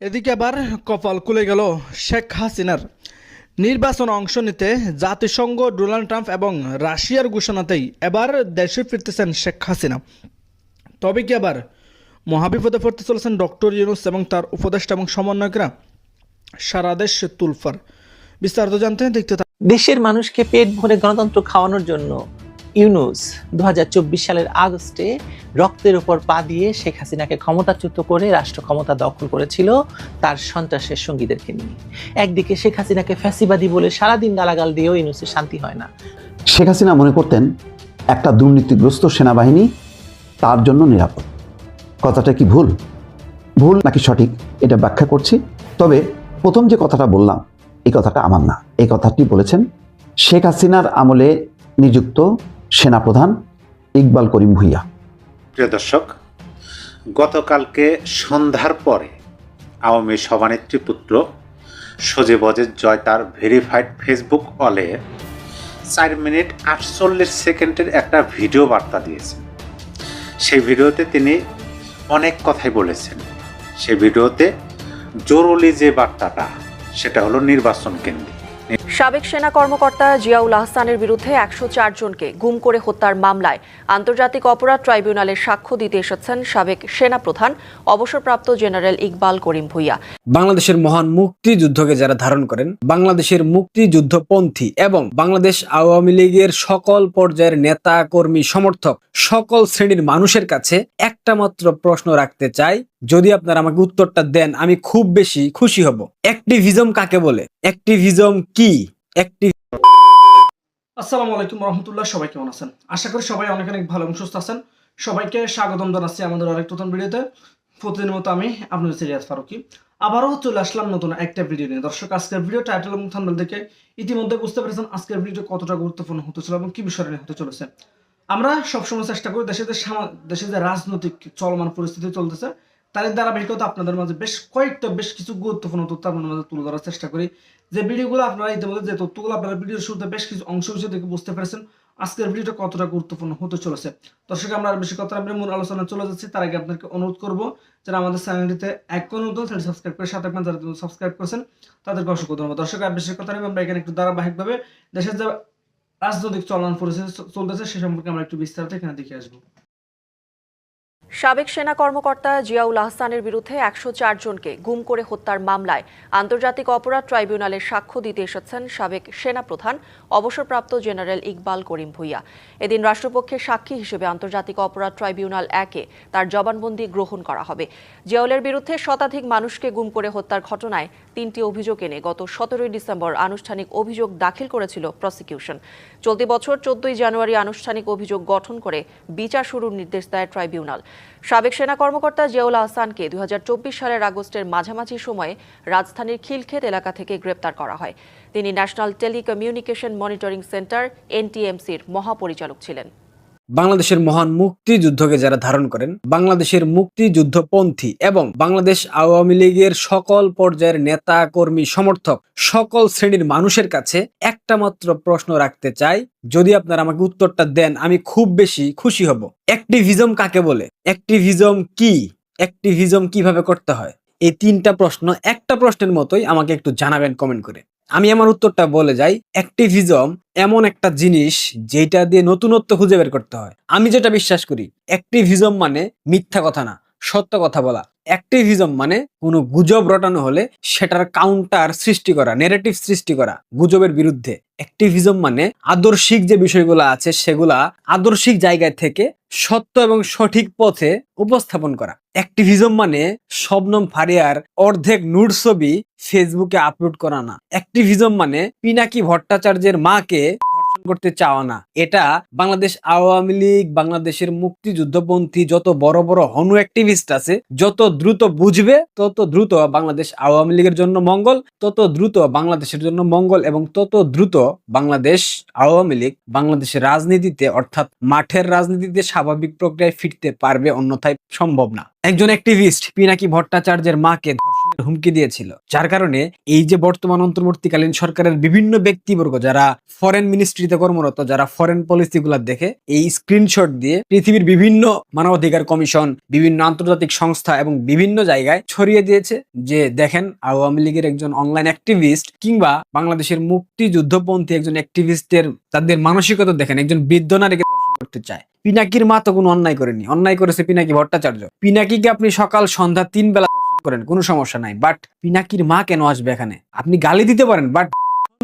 এদিকে আবার কপাল খুলে গেল শেখ হাসিনার। নির্বাচন অংশ নিতে জাতিসংঘ, ডোনাল্ড ট্রাম্প এবং রাশিয়ার ঘোষণাতেই এবার দেশে ফিরতেছেন শেখ হাসিনা। তবে কি আবার মহাবিপদে পড়তে চলেছেন ডক্টর ইউনুস এবং তার উপদেষ্টা এবং সমন্বয়করা? সারা দেশ তুলফার। বিস্তারিত জানতে দেখতে। দেশের মানুষকে পেট ভরে গণতন্ত্র খাওয়ানোর জন্য ইউনুস দু হাজার চব্বিশ সালের আগস্টে রক্তের ওপর পা দিয়ে শেখ হাসিনাকে ক্ষমতাচ্যুত করে রাষ্ট্র ক্ষমতা দখল করেছিল তার সন্ত্রাসের সঙ্গীদেরকে নিয়ে। একদিকে শেখ হাসিনাকে ফ্যাসিবাদী বলে সারাদিন গালাগাল দিয়েও ইউনুসের শান্তি হয় না। শেখ হাসিনা মনে করতেন একটা দুর্নীতিগ্রস্ত সেনাবাহিনী তার জন্য নিরাপদ। কথাটা কি ভুল? ভুল নাকি সঠিক? এটা ব্যাখ্যা করছি। তবে প্রথম যে কথাটা বললাম, এই কথাটা আমার না। এই কথাটি বলেছেন শেখ হাসিনার আমলে নিযুক্ত সেনাপ্রধান ইকবাল করিম ভুইয়া। প্রিয় দর্শক, গতকালকে সন্ধ্যার পরে আওয়ামী সভানেত্রী পুত্র সজীব জয় তার ভেরিফাইড ফেসবুক অলে চার মিনিট আটচল্লিশ সেকেন্ডের একটা ভিডিও বার্তা দিয়েছেন। সেই ভিডিওতে তিনি অনেক কথাই বলেছেন। সেই ভিডিওতে জরুরি যে বার্তাটা, সেটা হলো নির্বাচন কেন্দ্রিক। সাবেক সেনা কর্মকর্তা জিয়াউল আহসানের বিরুদ্ধে একশো চার জনকে গুম করে হত্যার মামলায় আন্তর্জাতিক অপরাধ ট্রাইব্যুনালে সাক্ষ্য দিতে এসেছেন সাবেক সেনা প্রধান, অবসরপ্রাপ্ত জেনারেল ইকবাল করিম ভুইয়া। বাংলাদেশের মহান মুক্তিযুদ্ধকে যারা ধারণ করেন, বাংলাদেশের মুক্তিযুদ্ধপন্থী এবং বাংলাদেশ আওয়ামী লীগের সকল পর্যায়ের নেতা, কর্মী, সমর্থক সকল শ্রেণির মানুষের কাছে একটা মাত্র প্রশ্ন রাখতে চাই, যদি আপনারা আমাকে উত্তরটা দেন, আমি খুব বেশি খুশি হব। অ্যাক্টিভিজম কাকে বলে? অ্যাক্টিভিজম কি? অ্যাক্টিভ আসসালামু আলাইকুম রহমতুল্লাহ, সবাই কেমন আছেন? আশা করি সবাই অনেক অনেক ভালো এবং সুস্থ আছেন। সবাইকে স্বাগতম জানাচ্ছি আমাদের আরেক নতুন ভিডিওতে। প্রতিদিনের মতো আমি আপনাদের সিরিয়াস ফারুকি। আবারও চলে আসলাম নতুন একটা ভিডিও নিয়ে। দর্শক, আজকের ভিডিও টাইটেল এবং থাম্বনেল দেখে ইতিমধ্যে বুঝতে পেরেছেন আজকের ভিডিওটা কতটা গুরুত্বপূর্ণ হতে চলে এবং কি বিষয় নিয়ে হতে চলেছে। আমরা সবসময় চেষ্টা করি দেশে যে দেশে যে রাজনৈতিক চলমান পরিস্থিতি চলতেছে তার ধারাবাহিকতা আপনাদের মাঝে বেশ কয়েকটা বেশ কিছু গুরুত্বপূর্ণ তথ্য আপনাদের মাঝে তুলে ধরার চেষ্টা করি। যে ভিডিওগুলো আপনারা ইতিমধ্যে, যে তথ্যগুলো আপনারা ভিডিওর শুরুতে বেশ কিছু অংশ বিষয় দেখে বুঝতে পেরেছেন, আজকের ভিডিওটা কতটা গুরুত্বপূর্ণ হতে চলেছে। দর্শক, আমরা বেশি কথা আমরা মূল আলোচনা চলে যাচ্ছি। তার আগে আপনাকে অনুরোধ করব যারা আমাদের চ্যানেলটিতে এক নতুন চ্যানেল সাবস্ক্রাইব করে সাথে আপনার যারা সাবস্ক্রাইব করেছেন, তাদেরকে অসংখ্য ধন্যবাদ। দর্শক, আর বেশি কথা আমরা এখানে একটু ধারাবাহিকভাবে দেশের যে রাজনৈতিক চলমান পরিস্থিতি চলতেছে, সে সম্পর্কে আমরা একটু বিস্তারিত এখানে দেখে আসব। সাবেক সেনা কর্মকর্তা জিয়াউল আহসানের বিরুদ্ধে একশো জনকে গুম করে হত্যার মামলায় আন্তর্জাতিক অপরাধ ট্রাইব্যুনালে সাক্ষ্য দিতে এসেছেন সাবেক সেনা প্রধান অবসরপ্রাপ্ত জেনারেল ইকবাল করিম ভুইয়া। এদিন রাষ্ট্রপক্ষের সাক্ষী হিসেবে আন্তর্জাতিক অপরাধ ট্রাইব্যুনাল একে তার জবানবন্দি গ্রহণ করা হবে। জিয়াউলের বিরুদ্ধে শতাধিক মানুষকে গুম করে হত্যার ঘটনায় তিনটি অভিযোগ এনে গত সতেরোই ডিসেম্বর আনুষ্ঠানিক অভিযোগ দাখিল করেছিল প্রসিকিউশন। চলতি বছর চোদ্দই জানুয়ারি আনুষ্ঠানিক অভিযোগ গঠন করে বিচার শুরুর নির্দেশ দেয় ট্রাইব্যুনাল। সাবেক সেনা কর্মকর্তা জিয়াউল আহসানকে দুই সালের আগস্টের মাঝামাঝি সময়ে রাজধানীর খিলক্ষেত এলাকা থেকে গ্রেপ্তার করা হয়। তিনি ন্যাশনাল টেলিকমিউনিকেশন মনিটরিং সেন্টার, এনটিএমসির মহাপরিচালক ছিলেন। বাংলাদেশের মহান মুক্তিযুদ্ধকে যারা ধারণ করেন, বাংলাদেশের মুক্তিযুদ্ধপন্থী এবং বাংলাদেশ আওয়ামী লীগের সকল পর্যায়ের নেতা, কর্মী, সমর্থক সকল শ্রেণির মানুষের কাছে একটা মাত্র প্রশ্ন রাখতে চাই। যদি আপনারা আমাকে উত্তরটা দেন, আমি খুব বেশি খুশি হব। অ্যাক্টিভিজম কাকে বলে? অ্যাক্টিভিজম কি? অ্যাক্টিভিজম কীভাবে করতে হয়? এই তিনটা প্রশ্ন একটা প্রশ্নের মতোই আমাকে একটু জানাবেন কমেন্ট করে। আমি আমার উত্তরটা বলে যাই অ্যাক্টিভিজম এমন একটা জিনিস যেটা দিয়ে নতুনত্ব খুঁজে বের করতে হয়। আমি যেটা বিশ্বাস করি অ্যাক্টিভিজম মানে মিথ্যা কথা না। সত্য কথা বলা। অ্যাক্টিভিজম মানে কোনো গুজব রটানো হলে সেটার কাউন্টার সৃষ্টি করা নেরেটিভ সৃষ্টি করা গুজবের বিরুদ্ধে। অ্যাক্টিভিজম মানে আদর্শিক যে বিষয়গুলো আছে সেগুলা আদর্শিক জায়গায় থেকে সত্য এবং সঠিক পথে উপস্থাপন করা। অ্যাক্টিভিজম মানে শবনম ফারিয়ার অর্ধেক নুড ছবি ফেসবুকে আপলোড করা না। অ্যাক্টিভিজম মানে পিনাকি ভট্টাচার্যের মাকে করতে চাওয়া না। এটা বাংলাদেশ আওয়ামী লীগ, বাংলাদেশের মুক্তিযুদ্ধপন্থী যত বড় বড় হনু অ্যাক্টিভিস্ট আছে, যত দ্রুত বুঝবে, তত দ্রুত বাংলাদেশ আওয়ামী লীগের জন্য মঙ্গল, তত দ্রুত বাংলাদেশের জন্য মঙ্গল এবং তত দ্রুত বাংলাদেশ আওয়ামী লীগ বাংলাদেশের রাজনীতিতে, অর্থাৎ মাঠের রাজনীতিতে স্বাভাবিক প্রক্রিয়ায় ফিরতে পারবে, অন্যথায় সম্ভব না। একজন অ্যাক্টিভিস্ট পিনাকি ভট্টাচার্যের মাকে হুমকি দিয়েছিল। যার কারণে এই যে বর্তমান অন্তর্বর্তীকালীন সরকারের বিভিন্ন ব্যক্তিবর্গ যারা ফরেন মিনিস্ট্রিতে কর্মরত, যারা ফরেন পলিসি দেখে, এই স্ক্রিনশট দিয়ে পৃথিবীর বিভিন্ন মানবাধিকার কমিশন, বিভিন্ন আন্তর্জাতিক সংস্থা এবং বিভিন্ন জায়গায় ছড়িয়ে দিয়েছে যে, দেখেন, আওয়ামী লীগের একজন অনলাইন অ্যাক্টিভিস্ট কিংবা বাংলাদেশের মুক্তিযুদ্ধপন্থী একজন অ্যাক্টিভিস্টের তাদের মানসিকতা দেখেন, একজন বৃদ্ধ নারীকে করতে চায়। পিনাকির মা তো কোনো অন্যায় করেনি। অন্যায় করেছে পিনাকি ভট্টাচার্য। পিনাকিকে আপনি সকাল সন্ধ্যা তিন বেলা করেন, কোনো সমস্যা নাই। বাট পিনাকির মা কেন আসবে এখানে? আপনি গালি দিতে পারেন বাট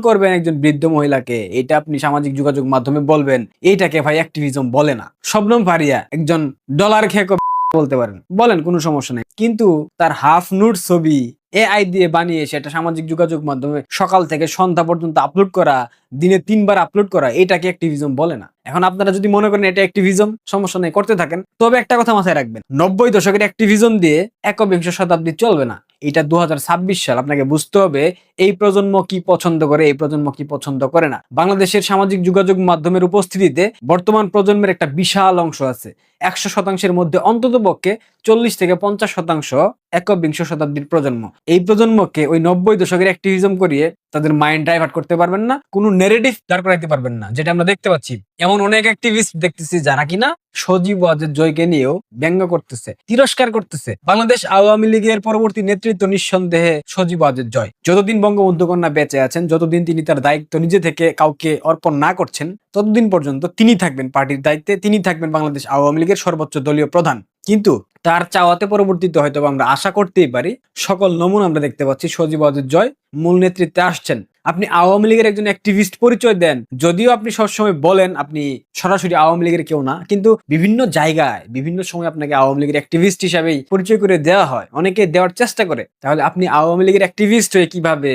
করবেন একজন বৃদ্ধ মহিলাকে, এটা আপনি সামাজিক যোগাযোগ মাধ্যমে বলবেন, এইটাকে ভাই অ্যাক্টিভিজম বলে না। শবনম ফারিয়া, একজন ডলার খেয়ে বলতে পারেন। বলেন, কোনো সমস্যা নেই। কিন্তু তার হাফ নুট ছবি এআই দিয়ে বানিয়ে সেটা সামাজিক যোগাযোগ মাধ্যমে সকাল থেকে সন্ধ্যা পর্যন্ত আপলোড করা, দিনে তিনবার আপলোড করা, এটাকে অ্যাক্টিভিজম বলে না। এখন আপনারা যদি মনে করেন এটা অ্যাক্টিভিজম সমস্যা নেই, করতে থাকেন। তবে একটা কথা মাথায় রাখবেন, নব্বই দশকের অ্যাক্টিভিজম দিয়ে একবিংশ শতাব্দী চলবে না। এটা দু হাজার ছাব্বিশ সাল, আপনাকে বুঝতে হবে, এই প্রজন্ম কি পছন্দ করে, এই প্রজন্ম কি পছন্দ করে না। বাংলাদেশের সামাজিক যোগাযোগ মাধ্যমের উপস্থিতিতে বর্তমান প্রজন্মের একটা বিশাল অংশ আছে। একশো শতাংশের মধ্যে অন্তত পক্ষে চল্লিশ থেকে পঞ্চাশ শতাংশ একবিংশ শতাব্দীর প্রজন্ম। এই প্রজন্মকে ওই নব্বই দশকের অ্যাক্টিভিজম করিয়ে তাদের মাইন্ড ডাইভার্ট করতে পারবেন না, কোনো নেগেটিভ দাঁড় করাইতে পারবেন না, যেটা আমরা দেখতে পাচ্ছি। এমন অনেক অ্যাক্টিভিস্ট দেখতেছি যারা কিনা সজীব ওয়াজের জয়কে নিয়েও ব্যঙ্গ করতেছে, তিরস্কার করতেছে। বাংলাদেশ আওয়ামী লীগের পরবর্তী নেতৃত্ব নিঃসন্দেহে সজীব ওয়াজের জয়। যতদিন বঙ্গবন্ধু কন্যা বেঁচে আছেন, যতদিন তিনি তার দায়িত্ব নিজে থেকে কাউকে অর্পণ না করছেন, ততদিন পর্যন্ত তিনি থাকবেন পার্টির দায়িত্বে, তিনি থাকবেন বাংলাদেশ আওয়ামী লীগের সর্বোচ্চ দলীয় প্রধান। কিন্তু তার চাওয়াতে পরবর্তীতে হয়তো আমরা আশা করতেই পারি, সকল নমুনা আমরা দেখতে পাচ্ছি, সজীব জয়, মূল নেতৃত্বে আসছেন। আপনি আওয়ামী লীগের একজন অ্যাক্টিভিস্ট পরিচয় দেন, যদিও আপনি সবসময় বলেন আপনি সরাসরি আওয়ামী লীগের কেউ না, কিন্তু বিভিন্ন জায়গায়, বিভিন্ন সময় আপনাকে আওয়ামী লীগের অ্যাক্টিভিস্ট হিসাবেই পরিচয় করে দেওয়া হয়, অনেকে দেওয়ার চেষ্টা করে। তাহলে আপনি আওয়ামী লীগের অ্যাক্টিভিস্ট হয়ে কীভাবে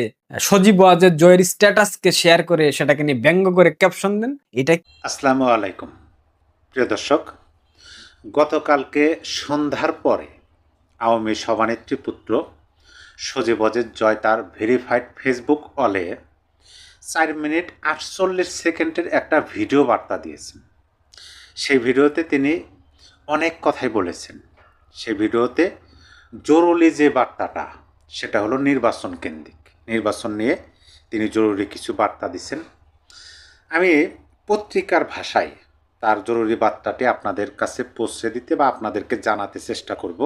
সজীব ওয়াজের জয়ের স্ট্যাটাসকে শেয়ার করে সেটাকে নিয়ে ব্যঙ্গ করে ক্যাপশন দেন, এটা আসসালামু আলাইকুম। প্রিয় দর্শক গতকালকে সন্ধ্যার পরে আওয়ামী সভানেত্রী পুত্র সজীবজের জয় তার ভেরিফাইড ফেসবুক অলে চার মিনিট আটচল্লিশ সেকেন্ডের একটা ভিডিও বার্তা দিয়েছেন। সেই ভিডিওতে তিনি অনেক কথাই বলেছেন। সেই ভিডিওতে জরুরি যে বার্তাটা, সেটা হলো নির্বাচন কেন্দ্রিক। নির্বাচন নিয়ে তিনি জরুরি কিছু বার্তা দিচ্ছেন আমি পত্রিকার ভাষায় তার জরুরি বার্তাটি আপনাদের কাছে পৌঁছে দিতে বা আপনাদেরকে জানাতে চেষ্টা করব।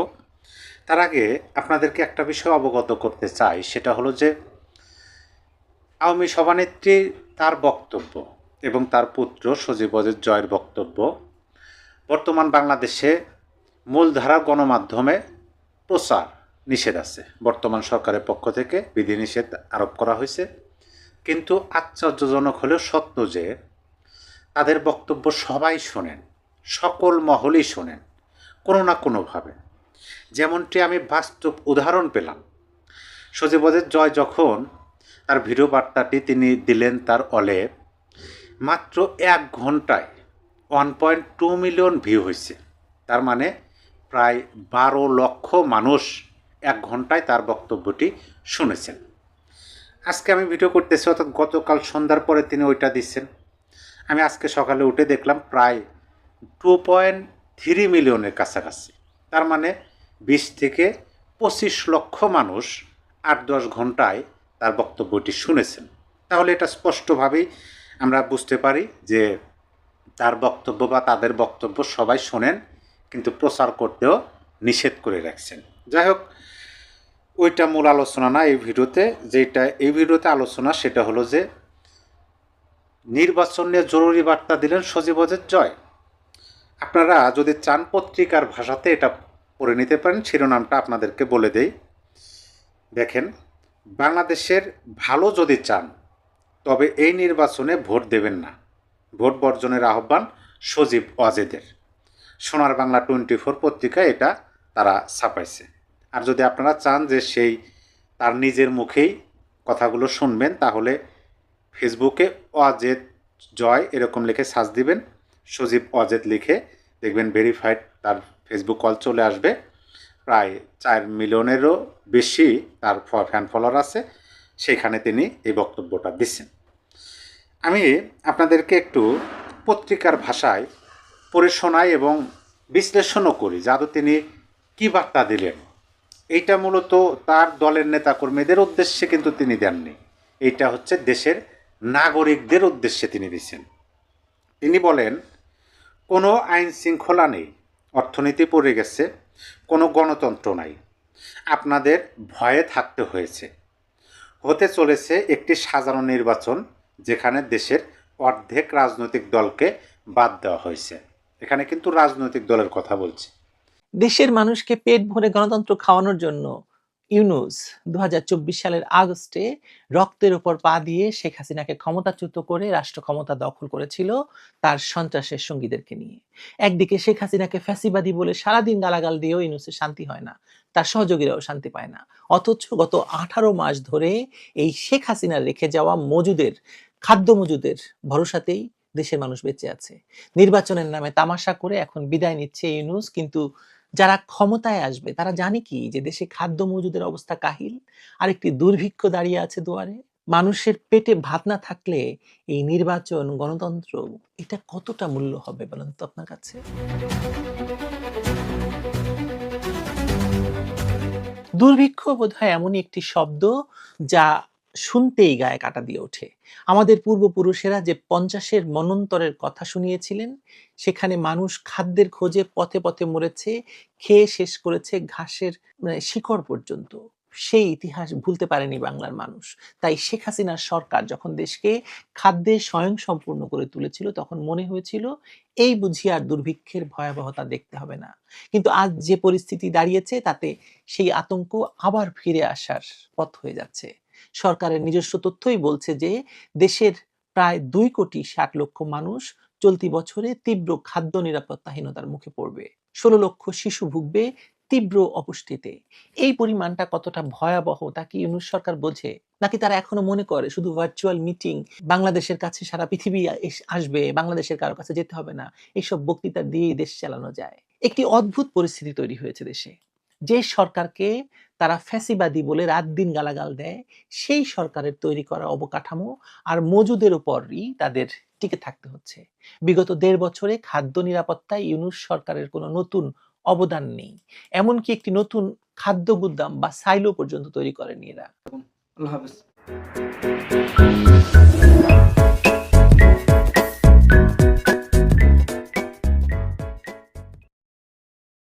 তার আগে আপনাদেরকে একটা বিষয় অবগত করতে চাই, সেটা হলো যে আওয়ামী সভানেত্রী তার বক্তব্য এবং তার পুত্র সজীবজের জয়ের বক্তব্য বর্তমান বাংলাদেশে মূলধারা গণমাধ্যমে প্রচার নিষেধ আছে। বর্তমান সরকারের পক্ষ থেকে বিধিনিষেধ আরোপ করা হয়েছে। কিন্তু আশ্চর্যজনক হলেও সত্য যে তাদের বক্তব্য সবাই শোনেন, সকল মহলেই শোনেন, কোনো না কোনোভাবে। যেমনটি আমি বাস্তব উদাহরণ পেলাম। সজীবদের জয় যখন তার ভিডিও বার্তাটি তিনি দিলেন তার অলে, মাত্র এক ঘন্টায় one point two million view হয়েছে। তার মানে প্রায় বারো লক্ষ মানুষ এক ঘন্টায় তার বক্তব্যটি শুনেছেন। আজকে আমি ভিডিও করতেছি, অর্থাৎ গতকাল সন্ধ্যার পরে তিনি ওইটা দিচ্ছেন। আমি আজকে সকালে উঠে দেখলাম প্রায় টু পয়েন্ট থ্রি মিলিয়নের কাছাকাছি। তার মানে বিশ থেকে পঁচিশ লক্ষ মানুষ আট দশ ঘন্টায় তার বক্তব্যটি শুনেছেন। তাহলে এটা স্পষ্টভাবেই আমরা বুঝতে পারি যে তার বক্তব্য বা তাদের বক্তব্য সবাই শোনেন, কিন্তু প্রচার করতেও নিষেধ করে রাখছেন। যাই হোক, ওইটা মূল আলোচনা না এই ভিডিওতে। যেটা এই ভিডিওতে আলোচনা, সেটা হলো যে নির্বাচন নিয়ে জরুরি বার্তা দিলেন সজীবজের জয়। আপনারা যদি চান পত্রিকার ভাষাতে এটা পড়ে নিতে পারেন, শিরোনামটা আপনাদেরকে বলে দেই। দেখেন, বাংলাদেশের ভালো যদি চান, তবে এই নির্বাচনে ভোট দেবেন না। ভোট বর্জনের আহ্বান সজীব ওয়াজেদের সোনার বাংলা টোয়েন্টি ফোর পত্রিকায় এটা তারা ছাপাইছে। আর যদি আপনারা চান যে সেই তার নিজের মুখেই কথাগুলো শুনবেন, তাহলে ফেসবুকে অজেদ জয় এরকম লিখে সার্চ দিবেন, সজীব অজেদ লিখে দেখবেন ভেরিফাইড তার ফেসবুক কল চলে আসবে। প্রায় চার মিলিয়নেরও বেশি তার ফ্যান ফলোয়ার আছে, সেখানে তিনি এই বক্তব্যটা দিচ্ছেন। আমি আপনাদেরকে একটু পত্রিকার ভাষায় পড়ে শোনাই এবং বিশ্লেষণও করি যাতে তিনি কী বার্তা দিলেন। এইটা মূলত তার দলের নেতাকর্মীদের উদ্দেশ্যে কিন্তু তিনি দেননি। এইটা হচ্ছে দেশের নাগরিকদের উদ্দেশ্যে তিনি দিচ্ছেন তিনি বলেন, কোনো আইন শৃঙ্খলা নেই, অর্থনীতি পড়ে গেছে, কোনো গণতন্ত্র নাই। আপনাদের ভয়ে থাকতে হয়েছে। হতে চলেছে একটি সাধারণ নির্বাচন, যেখানে দেশের অর্ধেক রাজনৈতিক দলকে বাদ দেওয়া হয়েছে। এখানে কিন্তু রাজনৈতিক দলের কথা বলছি। দেশের মানুষকে পেট ভরে গণতন্ত্র খাওয়ানোর জন্য ইউনুস দু সালের আগস্টে রক্তের উপর পা দিয়ে শেখ হাসিনাকে ক্ষমতাচ্যুত করে রাষ্ট্র ক্ষমতা দখল করেছিল তার সন্ত্রাসের সঙ্গীদেরকে নিয়ে। একদিকে শেখ হাসিনাকে ফ্যাসিবাদী বলে সারাদিন গালাগাল দিয়েও ইউনুসের শান্তি হয় না, তার সহযোগীরাও শান্তি পায় না। অথচ গত আঠারো মাস ধরে এই শেখ হাসিনার রেখে যাওয়া মজুদের, খাদ্য মজুদের ভরসাতেই দেশের মানুষ বেঁচে আছে। নির্বাচনের নামে তামাশা করে এখন বিদায় নিচ্ছে ইউনুস, কিন্তু যারা ক্ষমতায় আসবে, তারা জানে কি? যে দেশে খাদ্য মজুদের অবস্থা কাহিল আর একটি দুর্ভিক্ষ দাঁড়িয়ে আছে দুয়ারে। মানুষের পেটে ভাত না থাকলে এই নির্বাচন, গণতন্ত্র, এটা কতটা মূল্য হবে বলেন তো আপনার কাছে? দুর্ভিক্ষ বোধহয় এমনই একটি শব্দ যা শুনতেই গায়ে কাটা দিয়ে ওঠে। আমাদের পূর্বপুরুষেরা যে পঞ্চাশের মনন্তরের কথা শুনিয়েছিলেন, সেখানে মানুষ খাদ্যের খোঁজে পথে পথে মরেছে, খেয়ে শেষ করেছে ঘাসের মানে শিকড় পর্যন্ত। সেই ইতিহাস ভুলতে পারেনি বাংলার মানুষ। তাই শেখ হাসিনার সরকার যখন দেশকে খাদ্যে স্বয়ং সম্পূর্ণ করে তুলেছিল, তখন মনে হয়েছিল, এই বুঝি আর দুর্ভিক্ষের ভয়াবহতা দেখতে হবে না। কিন্তু আজ যে পরিস্থিতি দাঁড়িয়েছে, তাতে সেই আতঙ্ক আবার ফিরে আসার পথ হয়ে যাচ্ছে। সরকারের নিজস্ব তথ্যই বলছে যে দেশের প্রায় দুই কোটি ষাট লক্ষ মানুষ চলতি বছরে তীব্র খাদ্য নিরাপত্তাহীনতার মুখে পড়বে। ষোলো লক্ষ শিশু ভুগবে তীব্র অপুষ্টিতে। এই পরিমাণটা কতটা ভয়াবহ তা কি ইউনুস সরকার বোঝে? নাকি তারা এখনও মনে করে শুধু ভার্চুয়াল মিটিং, বাংলাদেশের কাছে সারা পৃথিবী আসবে, বাংলাদেশের কারও কাছে যেতে হবে না, এইসব বক্তৃতা দিয়েই দেশ চালানো যায়? একটি অদ্ভুত পরিস্থিতি তৈরি হয়েছে দেশে। যে সরকারকে তারা ফ্যাসিবাদী বলে রাত দিন গালাগাল দেয়, সেই সরকারের তৈরি করা অবকাঠামো আর মজুদের উপরই তাদের টিকে থাকতে হচ্ছে। বিগত দেড় বছরে খাদ্য নিরাপত্তায় ইউনুস সরকারের কোনো নতুন অবদান নেই, এমনকি একটি নতুন খাদ্য গুদাম বা সাইলো পর্যন্ত তৈরি করেন এরা। আল্লাহ হাফেজ।